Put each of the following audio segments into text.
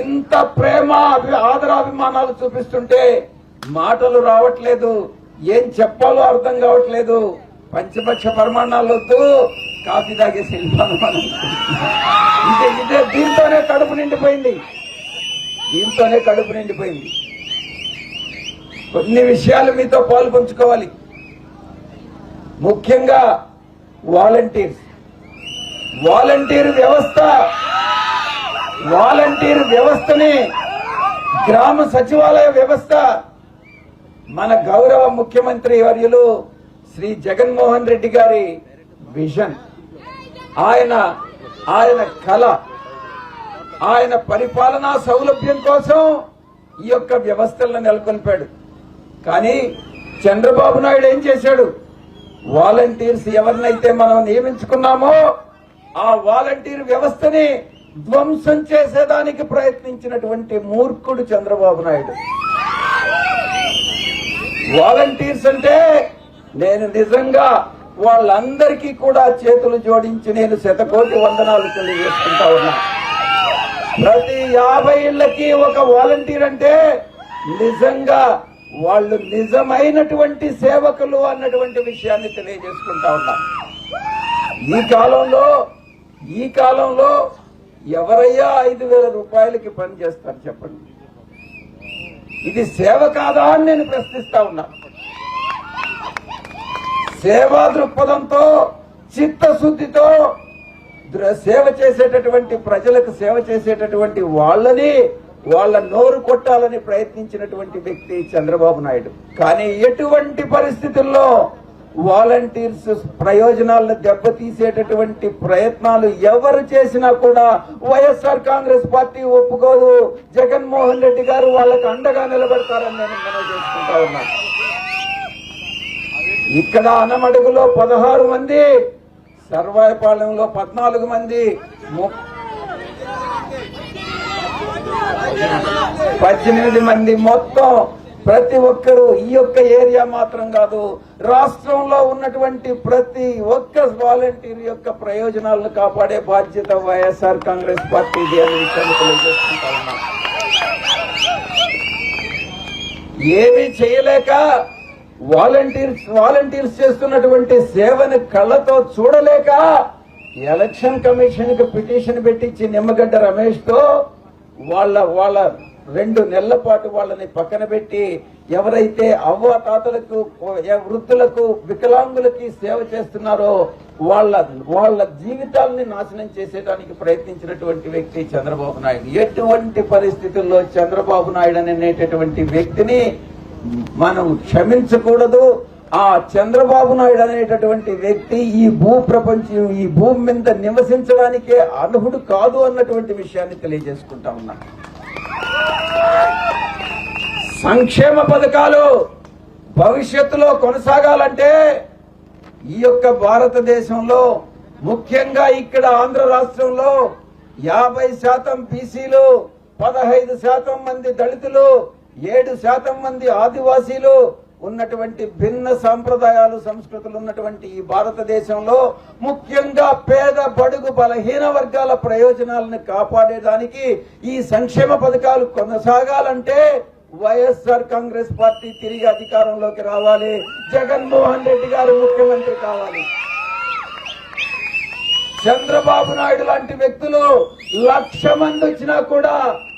ఇంత ప్రేమ ఆదరాభిమానాలు చూపిస్తుంటే మాటలు రావట్లేదు ఏం చెప్పాలో అర్థం కావట్లేదు. పంచపక్ష పరిమాణాలు వద్దు కాఫీ తాగేసి వెళ్ళిపోదాం ఇదే ఇదే దీంతోనే కడుపు నిండిపోయింది. దీంతోనే కడుపు నిండిపోయింది. కొన్ని విషయాలు మీతో పాలు పంచుకోవాలి ముఖ్యంగా వాలంటీర్స్. వాలంటీర్ వ్యవస్థ వాలంటీర్ వ్యవస్థని గ్రామ సచివాలయ వ్యవస్థ మన గౌరవ ముఖ్యమంత్రి వర్యులు శ్రీ జగన్మోహన్ రెడ్డి గారి విజన్. ఆయన ఆయన కళ ఆయన పరిపాలనా సౌలభ్యం కోసం ఈ యొక్క వ్యవస్థలను నెలకొల్పాడు. కానీ చంద్రబాబు నాయుడు ఏం చేశాడు? వాలంటీర్స్ ఎవరినైతే మనం నియమించుకున్నామో ఆ వాలంటీర్ వ్యవస్థని ధ్వంసం చేసేదానికి ప్రయత్నించినటువంటి మూర్ఖుడు చంద్రబాబు నాయుడు. వాలంటీర్స్ అంటే నేను నిజంగా వాళ్ళందరికీ కూడా చేతులు జోడించి నేను శతకోటి వందనాలు తెలియజేసుకుంటా ఉన్నా. ప్రతి యాభై ఇళ్ళకి ఒక వాలంటీర్ అంటే నిజంగా వాళ్ళు నిజమైనటువంటి సేవకులు అన్నటువంటి విషయాన్ని తెలియజేసుకుంటా ఉన్నా. ఈ కాలంలో ఈ కాలంలో ఎవరయ్యా ఐదు వేల రూపాయలకి పని చేస్తారు చెప్పండి? ఇది సేవ కాదా అని నేను ప్రశ్నిస్తా ఉన్నా. సేవా దృక్పథంతో చిత్తశుద్ధితో దృ- సేవ చేసేటటువంటి ప్రజలకు సేవ చేసేటటువంటి వాళ్ళని వాళ్ళ నోరు కొట్టాలని ప్రయత్నించినటువంటి వ్యక్తి చంద్రబాబు నాయుడు. కానీ ఎటువంటి పరిస్థితుల్లో వాలంటీర్స్ ప్రయోజనాలను దెబ్బతీసేటటువంటి ప్రయత్నాలు ఎవరు చేసినా కూడా వైఎస్ఆర్ కాంగ్రెస్ పార్టీ ఒప్పుకోదు. జగన్మోహన్ రెడ్డి గారు వాళ్ళకు అండగా నిలబడతారని నేను మనం చేసుకుంటా ఇక్కడ అనమడుగులో పదహారు మంది సర్వాయపాలెంలో పద్నాలుగు మంది. ము- పద్దెనిమిది మంది మొత్తం ప్రతి ఒక్కరు ఈ యొక్క ఏరియా మాత్రం కాదు రాష్ట్రంలో ఉన్నటువంటి ప్రతి ఒక్క వాలంటీర్ యొక్క ప్రయోజనాలను కాపాడే బాధ్యత వైఎస్ఆర్ కాంగ్రెస్ పార్టీది అనే విషయాన్ని తెలియజేసుకుంటా ఉన్నాం. ఏమీ చేయలేక వాలంటీర్స్ వాలంటీర్స్ చేస్తున్నటువంటి సేవని కళ్ళతో చూడలేక ఎలక్షన్ కమిషన్కు పిటిషన్ పెట్టించి నిమ్మగడ్డ రమేష్తో వాళ్ళ వాళ్ళ రెండు నెలల పాటు వాళ్ళని పక్కన పెట్టి ఎవరైతే అవ్వ తాతలకు వృద్ధులకు వికలాంగులకి సేవ చేస్తున్నారో వాళ్ళ వాళ్ళ జీవితాల్ని నాశనం చేసేదానికి ప్రయత్నించినటువంటి వ్యక్తి చంద్రబాబు నాయుడు. ఎటువంటి పరిస్థితుల్లో చంద్రబాబు నాయుడు అనేటటువంటి వ్యక్తిని మనం క్షమించకూడదు. ఆ చంద్రబాబు నాయుడు అనేటటువంటి వ్యక్తి ఈ భూ ప్రపంచం ఈ భూమి మీద నివసించడానికే అర్హుడు కాదు అన్నటువంటి విషయాన్ని తెలియజేసుకుంటా ఉన్నా. సంక్షేమ పథకాలు భవిష్యత్తులో కొనసాగాలంటే ఈ యొక్క భారతదేశంలో ముఖ్యంగా ఇక్కడ ఆంధ్ర రాష్ట్రంలో యాభై శాతం బీసీలు పదహైదు శాతం మంది దళితులు ఏడు శాతం మంది ఆదివాసీలు ఉన్నటువంటి భిన్న సాంప్రదాయాలు సంస్కృతులు ఉన్నటువంటి ఈ భారతదేశంలో ముఖ్యంగా పేద బడుగు బలహీన వర్గాల ప్రయోజనాలను కాపాడేదానికి ఈ సంక్షేమ పథకాలు కొనసాగాలంటే వైఎస్ఆర్ కాంగ్రెస్ పార్టీ తిరిగి అధికారంలోకి రావాలి. జగన్మోహన్ రెడ్డి గారు ముఖ్యమంత్రి కావాలి. చంద్రబాబు నాయుడు లాంటి వ్యక్తులు లక్ష మంది వచ్చినా కూడా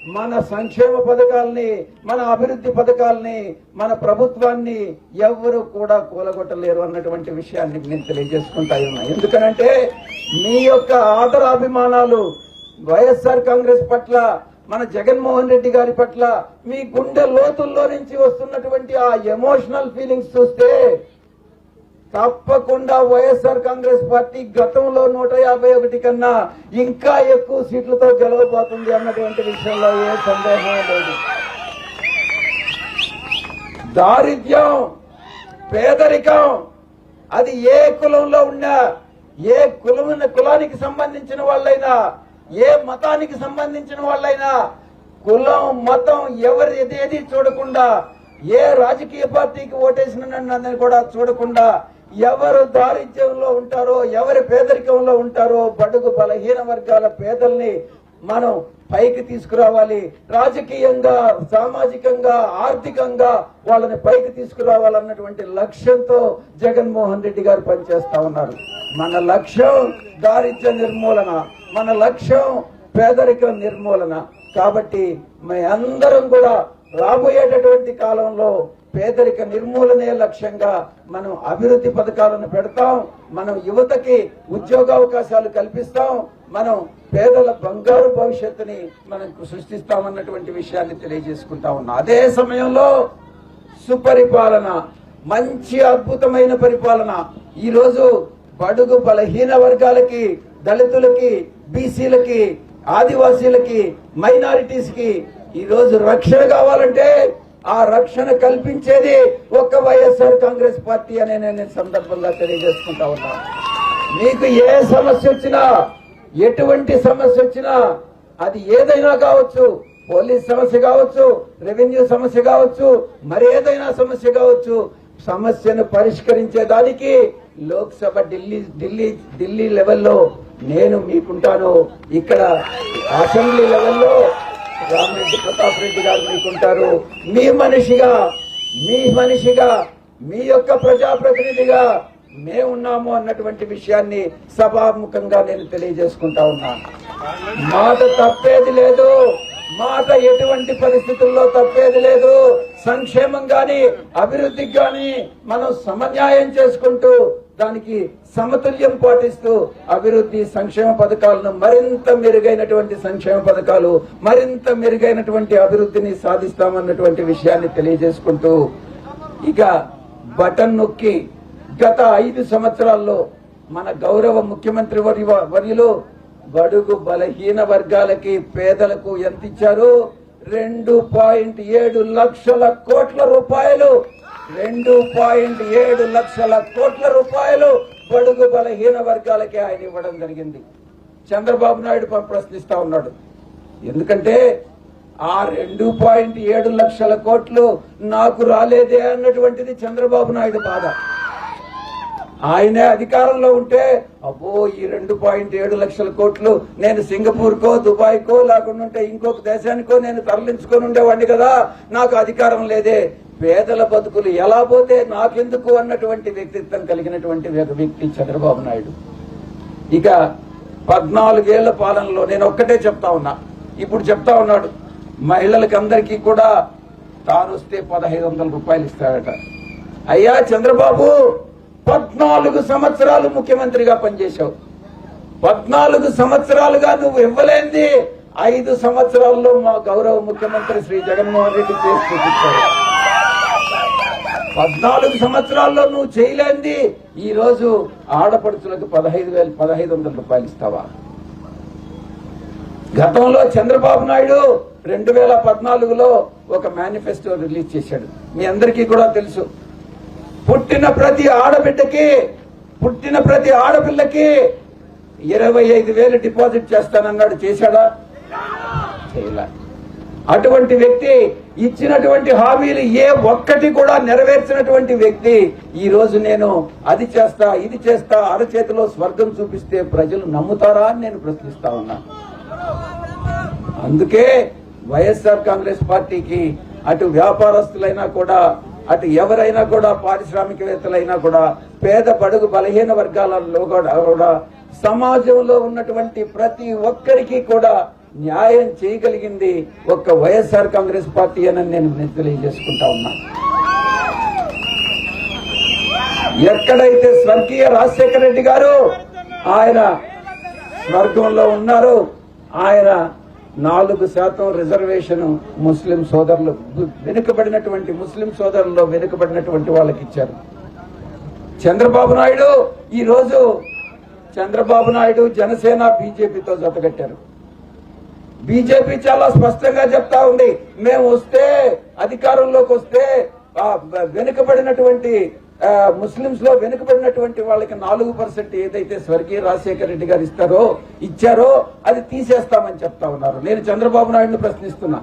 మన సంక్షేమ పథకాల్ని మన అభివృద్ధి పథకాల్ని మన ప్రభుత్వాన్ని ఎవ్వరు కూడా కూలగొట్టలేరు అన్నటువంటి విషయాన్ని నేను తెలియజేసుకుంటా ఉన్నా. ఎందుకనంటే మీ యొక్క ఆదరాభిమానాలు వైఎస్ఆర్ కాంగ్రెస్ పట్ల మన జగన్మోహన్ రెడ్డి గారి పట్ల మీ గుండె లోతుల్లో నుంచి వస్తున్నటువంటి ఆ ఎమోషనల్ ఫీలింగ్స్ చూస్తే తప్పకుండా వైఎస్ఆర్ కాంగ్రెస్ పార్టీ గతంలో నూట యాభై ఒకటి కన్నా ఇంకా ఎక్కువ సీట్లతో గెలవబోతుంది అన్నటువంటి విషయంలో ఏ సందేహం లేదు. దారిద్ర్యం పేదరికం అది ఏ కులంలో ఉన్నా ఏ కులమైన కులానికి సంబంధించిన వాళ్ళైనా ఏ మతానికి సంబంధించిన వాళ్ళైనా కులం మతం ఎవరి ఏది చూడకుండా ఏ రాజకీయ పార్టీకి ఓటేసిన నన్ను కూడా చూడకుండా ఎవరు దారిద్ర్యంలో ఉంటారో ఎవరి పేదరికంలో ఉంటారో బడుగు బలహీన వర్గాల పేదల్ని మనం పైకి తీసుకురావాలి. రాజకీయంగా సామాజికంగా ఆర్థికంగా వాళ్ళని పైకి తీసుకురావాలన్నటువంటి లక్ష్యంతో జగన్మోహన్ రెడ్డి గారు పనిచేస్తా ఉన్నారు. మన లక్ష్యం దారిద్ర్య నిర్మూలన మన లక్ష్యం పేదరికం నిర్మూలన. కాబట్టి మీ అందరం కూడా రాబోయేటటువంటి కాలంలో పేదరిక నిర్మూలనే లక్ష్యంగా మనం అభివృద్ధి పథకాలను పెడతాం. మనం యువతకి ఉద్యోగావకాశాలు కల్పిస్తాం. మనం పేదల బంగారు భవిష్యత్తుని మనం సృష్టిస్తామన్నటువంటి విషయాన్ని తెలియజేసుకుంటా ఉన్నాం. అదే సమయంలో సుపరిపాలన మంచి అద్భుతమైన పరిపాలన. ఈ రోజు బడుగు బలహీన వర్గాలకి దళితులకి బీసీలకి ఆదివాసీలకి మైనారిటీస్ ఈరోజు రక్షణ కావాలంటే ఆ రక్షణ కల్పించేది ఒక్క వైఎస్ఆర్ కాంగ్రెస్ పార్టీ అనే నేను సందర్భంగా తెలియజేసుకుంటా ఉన్నా. మీకు ఏ సమస్య వచ్చినా ఎటువంటి సమస్య వచ్చినా అది ఏదైనా కావచ్చు పోలీస్ సమస్య కావచ్చు రెవెన్యూ సమస్య కావచ్చు మరి ఏదైనా సమస్య కావచ్చు సమస్యను పరిష్కరించే దానికి లోక్సభ ఢిల్లీ ఢిల్లీ ఢిల్లీ లెవెల్లో నేను మీకుంటాను. ఇక్కడ అసెంబ్లీ లెవెల్లో రామరెడ్డి ప్రతాప్ రెడ్డి గారు మీకుంటారు మీ మనిషిగా మీ మనిషిగా మీ యొక్క ప్రజాప్రతినిధిగా మేమున్నాము అన్నటువంటి విషయాన్ని సభాముఖంగా నేను తెలియజేసుకుంటా ఉన్నాను మాట తప్పేది లేదు. మాట ఎటువంటి పరిస్థితుల్లో తప్పేది లేదు. సంక్షేమం గాని అభివృద్ధికి గాని మనం సమన్యాయం చేసుకుంటూ దానికి సమతుల్యం పాటిస్తూ అభివృద్ధి సంక్షేమ పథకాలను మరింత మెరుగైనటువంటి సంక్షేమ పథకాలు మరింత మెరుగైనటువంటి అభివృద్ధిని సాధిస్తామన్నటువంటి విషయాన్ని తెలియజేసుకుంటూ ఇక బటన్ నొక్కి గత ఐదు సంవత్సరాల్లో మన గౌరవ ముఖ్యమంత్రి వరి వర్యులు బడుగు బలహీన వర్గాలకి పేదలకు ఎంత ఇచ్చారు రెండు పాయింట్ ఏడు లక్షల కోట్ల రూపాయలు. రెండు పాయింట్ ఏడు లక్షల కోట్ల రూపాయలు బడుగు బలహీన వర్గాలకే ఆయన ఇవ్వడం జరిగింది. చంద్రబాబు నాయుడు ప్రశ్నిస్తా ఉన్నాడు. ఎందుకంటే ఆ రెండు పాయింట్ ఏడు లక్షల కోట్లు నాకు రాలేదే అన్నటువంటిది చంద్రబాబు నాయుడు బాధ. ఆయనే అధికారంలో ఉంటే అబ్బో ఈ రెండు పాయింట్ ఏడు లక్షల కోట్లు నేను సింగపూర్కో దుబాయ్కో లేకుండా ఉంటే ఇంకొక దేశానికో నేను తరలించుకొని ఉండేవాడిని కదా. నాకు అధికారం లేదే. పేదల బతుకులు ఎలా పోతే నాకెందుకు అన్నటువంటి వ్యక్తిత్వం కలిగినటువంటి ఒక వ్యక్తి చంద్రబాబు నాయుడు. ఇక పద్నాలుగేళ్ళ పాలనలో నేను ఒక్కటే చెప్తా ఉన్నా. ఇప్పుడు చెప్తా ఉన్నాడు మహిళలకి అందరికీ కూడా తాను వస్తే పదహైదు వందల రూపాయలు ఇస్తాడట. అయ్యా చంద్రబాబు పద్నాలుగు సంవత్సరాలు ముఖ్యమంత్రిగా పనిచేశావు. పద్నాలుగు సంవత్సరాలుగా నువ్వు ఇవ్వలేంది ఐదు సంవత్సరాల్లో మా గౌరవ ముఖ్యమంత్రి శ్రీ జగన్మోహన్ రెడ్డి చేసి చూపించారు పద్నాలుగు సంవత్సరాల్లో నువ్వు చేయలేంది. ఈ రోజు ఆడపడుచులకు పదహైదు వేలు పదహైదు వందల రూపాయలు ఇస్తావా? గతంలో చంద్రబాబు నాయుడు రెండు వేల పద్నాలుగులో ఒక మేనిఫెస్టో రిలీజ్ చేశాడు. మీ అందరికీ కూడా తెలుసు. పుట్టిన ప్రతి ఆడబిడ్డకి పుట్టిన ప్రతి ఆడపిల్లకి ఇరవై ఐదు వేలు డిపాజిట్ చేస్తానన్నాడు చేశాడా? చేయలే. అటువంటి వ్యక్తి ఇచ్చినటువంటి హామీలు ఏ ఒక్కటి కూడా నెరవేర్చినటువంటి వ్యక్తి ఈ రోజు నేను అది చేస్తా ఇది చేస్తా అరచేతిలో స్వర్గం చూపిస్తే ప్రజలు నమ్ముతారా అని నేను ప్రశ్నిస్తా ఉన్నా. అందుకే వైఎస్ఆర్ కాంగ్రెస్ పార్టీకి అటు వ్యాపారస్తులైనా కూడా అటు ఎవరైనా కూడా పారిశ్రామికవేత్తలైనా కూడా పేద బడుగు బలహీన వర్గాలలో కూడా కూడా సమాజంలో ఉన్నటువంటి ప్రతి ఒక్కరికి కూడా న్యాయం చేయగలిగింది ఒక్క వైఎస్ఆర్ కాంగ్రెస్ పార్టీ అని నేను తెలియజేసుకుంటా ఉన్నా. ఎక్కడైతే స్వర్గీయ రాజశేఖర రెడ్డి గారు ఆయన స్వర్గంలో ఉన్నారు ఆయన నాలుగు శాతం రిజర్వేషన్ ముస్లిం సోదరులు వెనుకబడినటువంటి ముస్లిం సోదరుల్లో వెనుకబడినటువంటి వాళ్ళకి ఇచ్చారు. చంద్రబాబు నాయుడు ఈ రోజు చంద్రబాబు నాయుడు జనసేన బీజేపీతో జతగట్టారు బీజేపీ చాలా స్పష్టంగా చెప్తా ఉంది. మేము వస్తే అధికారంలోకి వస్తే వెనుకబడినటువంటి ముస్లింస్లో వెనుకబడినటువంటి వాళ్ళకి నాలుగు పర్సెంట్ ఏదైతే స్వర్గీయ రాజశేఖర రెడ్డి గారు ఇస్తారో ఇచ్చారో అది తీసేస్తామని చెప్తా ఉన్నారు. నేను చంద్రబాబు నాయుడుని ప్రశ్నిస్తున్నా.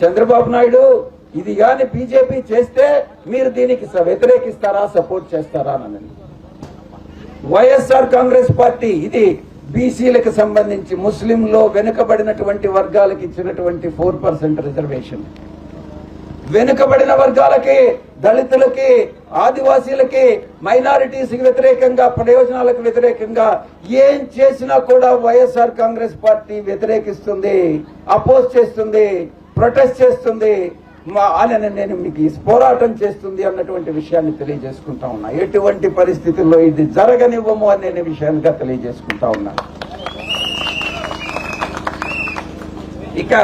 చంద్రబాబు నాయుడు ఇది గాని బీజేపీ చేస్తే మీరు దీనికి వ్యతిరేకిస్తారా సపోర్ట్ చేస్తారా అని వైఎస్ఆర్ కాంగ్రెస్ పార్టీ ఇది బీసీలకు సంబంధించి ముస్లింలో వెనుకబడినటువంటి వర్గాలకు ఇచ్చినటువంటి ఫోర్ పర్సెంట్ రిజర్వేషన్. వెనుకబడిన వర్గాలకి దళితులకి ఆదివాసీలకి మైనారిటీస్కి వ్యతిరేకంగా ప్రయోజనాలకు వ్యతిరేకంగా ఏం చేసినా కూడా వైఎస్ఆర్ కాంగ్రెస్ పార్టీ వ్యతిరేకిస్తుంది అపోజ్ చేస్తుంది ప్రొటెస్ట్ చేస్తుంది. మా అని నేను మీకు ఈ పోరాటం చేస్తుంది అన్నటువంటి విషయాన్ని తెలియజేసుకుంటా ఉన్నా. ఎటువంటి పరిస్థితుల్లో ఇది జరగనివ్వము అనే విషయాన్ని తెలియజేసుకుంటా ఉన్నా. ఇక